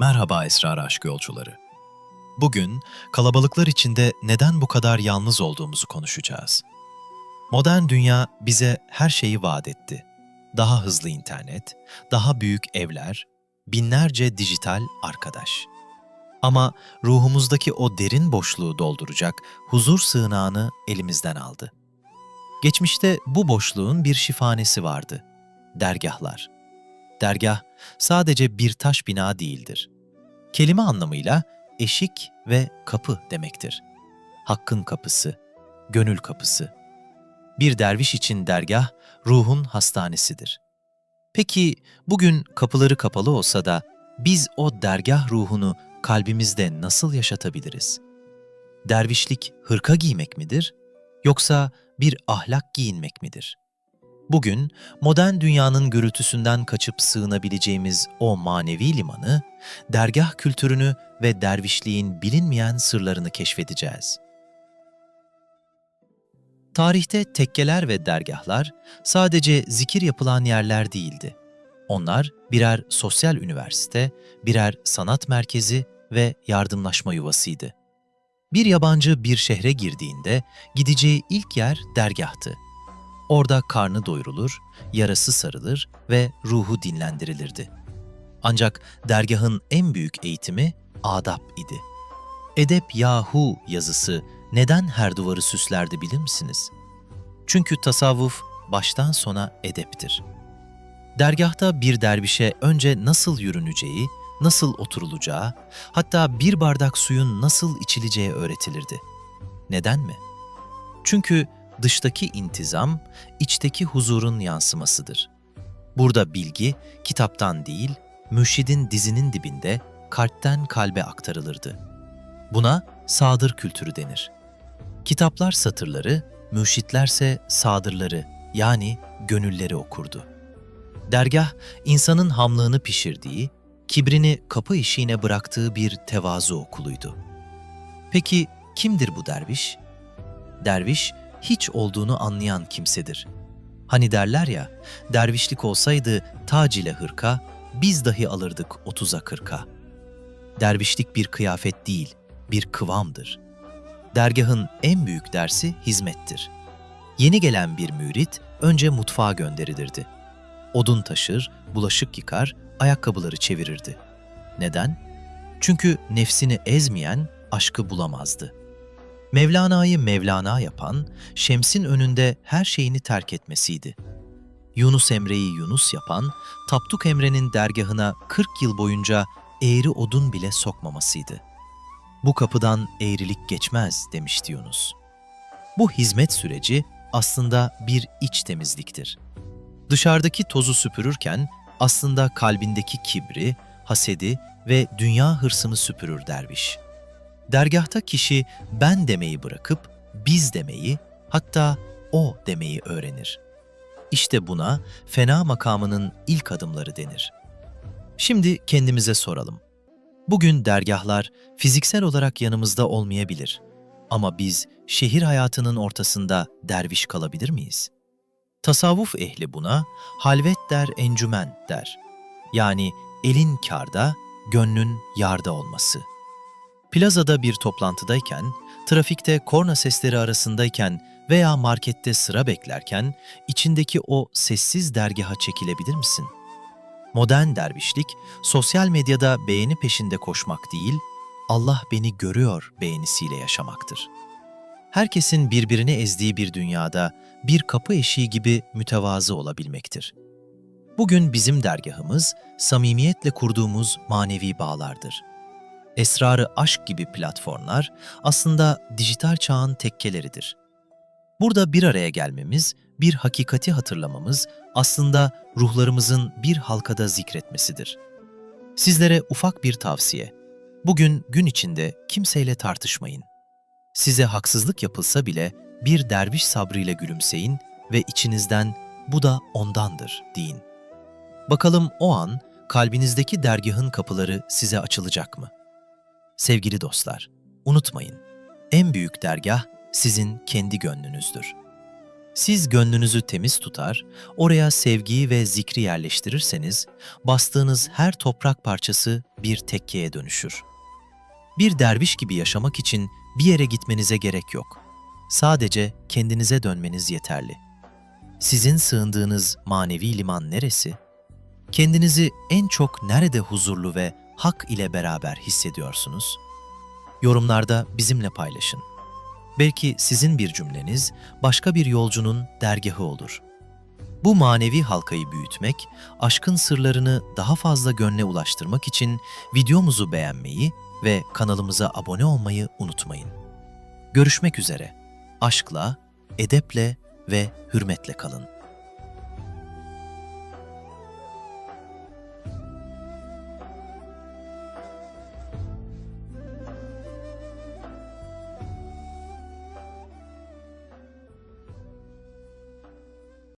Merhaba Esrar Aşk Yolcuları. Bugün kalabalıklar içinde neden bu kadar yalnız olduğumuzu konuşacağız. Modern dünya bize her şeyi vaat etti. Daha hızlı internet, daha büyük evler, binlerce dijital arkadaş. Ama ruhumuzdaki o derin boşluğu dolduracak huzur sığınağını elimizden aldı. Geçmişte bu boşluğun bir şifanesi vardı. Dergahlar. Dergah sadece bir taş bina değildir. Kelime anlamıyla eşik ve kapı demektir. Hakkın kapısı, gönül kapısı. Bir derviş için dergah ruhun hastanesidir. Peki bugün kapıları kapalı olsa da biz o dergah ruhunu kalbimizde nasıl yaşatabiliriz? Dervişlik hırka giymek midir yoksa bir ahlak giyinmek midir?'' Bugün modern dünyanın gürültüsünden kaçıp sığınabileceğimiz o manevi limanı, dergah kültürünü ve dervişliğin bilinmeyen sırlarını keşfedeceğiz. Tarihte tekkeler ve dergahlar sadece zikir yapılan yerler değildi. Onlar birer sosyal üniversite, birer sanat merkezi ve yardımlaşma yuvasıydı. Bir yabancı bir şehre girdiğinde gideceği ilk yer dergahtı. Orada karnı doyurulur, yarası sarılır ve ruhu dinlendirilirdi. Ancak dergahın en büyük eğitimi adap idi. Edep Yahu yazısı neden her duvarı süslerdi bilir misiniz? Çünkü tasavvuf baştan sona edeptir. Dergahta bir dervişe önce nasıl yürüneceği, nasıl oturulacağı, hatta bir bardak suyun nasıl içileceği öğretilirdi. Neden mi? Çünkü dıştaki intizam, içteki huzurun yansımasıdır. Burada bilgi, kitaptan değil, mürşidin dizinin dibinde, kalpten kalbe aktarılırdı. Buna sadır kültürü denir. Kitaplar satırları, mürşitlerse sadırları yani gönülleri okurdu. Dergah, insanın hamlığını pişirdiği, kibrini kapı eşiğine bıraktığı bir tevazu okuluydu. Peki kimdir bu derviş? Derviş, hiç olduğunu anlayan kimsedir. Hani derler ya, dervişlik olsaydı tac ile hırka, biz dahi alırdık otuza kırka. Dervişlik bir kıyafet değil, bir kıvamdır. Dergahın en büyük dersi hizmettir. Yeni gelen bir mürit önce mutfağa gönderilirdi. Odun taşır, bulaşık yıkar, ayakkabıları çevirirdi. Neden? Çünkü nefsini ezmeyen aşkı bulamazdı.'' Mevlana'yı Mevlana yapan, Şems'in önünde her şeyini terk etmesiydi. Yunus Emre'yi Yunus yapan, Tapduk Emre'nin dergahına 40 yıl boyunca eğri odun bile sokmamasıydı. Bu kapıdan eğrilik geçmez demişti Yunus. Bu hizmet süreci aslında bir iç temizliktir. Dışarıdaki tozu süpürürken aslında kalbindeki kibri, hasedi ve dünya hırsını süpürür derviş.'' Dergahta kişi ben demeyi bırakıp biz demeyi, hatta o demeyi öğrenir. İşte buna fena makamının ilk adımları denir. Şimdi kendimize soralım. Bugün dergahlar fiziksel olarak yanımızda olmayabilir. Ama biz şehir hayatının ortasında derviş kalabilir miyiz? Tasavvuf ehli buna halvet der encümen der. Yani elin karda, gönlün yarda olması.'' Plazada bir toplantıdayken, trafikte korna sesleri arasındayken veya markette sıra beklerken içindeki o sessiz dergaha çekilebilir misin? Modern dervişlik, sosyal medyada beğeni peşinde koşmak değil, Allah beni görüyor beğenisiyle yaşamaktır. Herkesin birbirini ezdiği bir dünyada bir kapı eşiği gibi mütevazı olabilmektir. Bugün bizim dergahımız, samimiyetle kurduğumuz manevi bağlardır.'' Esrarı aşk gibi platformlar aslında dijital çağın tekkeleridir. Burada bir araya gelmemiz, bir hakikati hatırlamamız aslında ruhlarımızın bir halkada zikretmesidir. Sizlere ufak bir tavsiye. Bugün gün içinde kimseyle tartışmayın. Size haksızlık yapılsa bile bir derviş sabrıyla gülümseyin ve içinizden bu da ondandır deyin. Bakalım o an kalbinizdeki dergahın kapıları size açılacak mı? Sevgili dostlar, unutmayın, en büyük dergah sizin kendi gönlünüzdür. Siz gönlünüzü temiz tutar, oraya sevgiyi ve zikri yerleştirirseniz, bastığınız her toprak parçası bir tekkeye dönüşür. Bir derviş gibi yaşamak için bir yere gitmenize gerek yok. Sadece kendinize dönmeniz yeterli. Sizin sığındığınız manevi liman neresi? Kendinizi en çok nerede huzurlu ve hak ile beraber hissediyorsunuz? Yorumlarda bizimle paylaşın. Belki sizin bir cümleniz başka bir yolcunun dergahı olur. Bu manevi halkayı büyütmek, aşkın sırlarını daha fazla gönle ulaştırmak için videomuzu beğenmeyi ve kanalımıza abone olmayı unutmayın. Görüşmek üzere. Aşkla, edeple ve hürmetle kalın.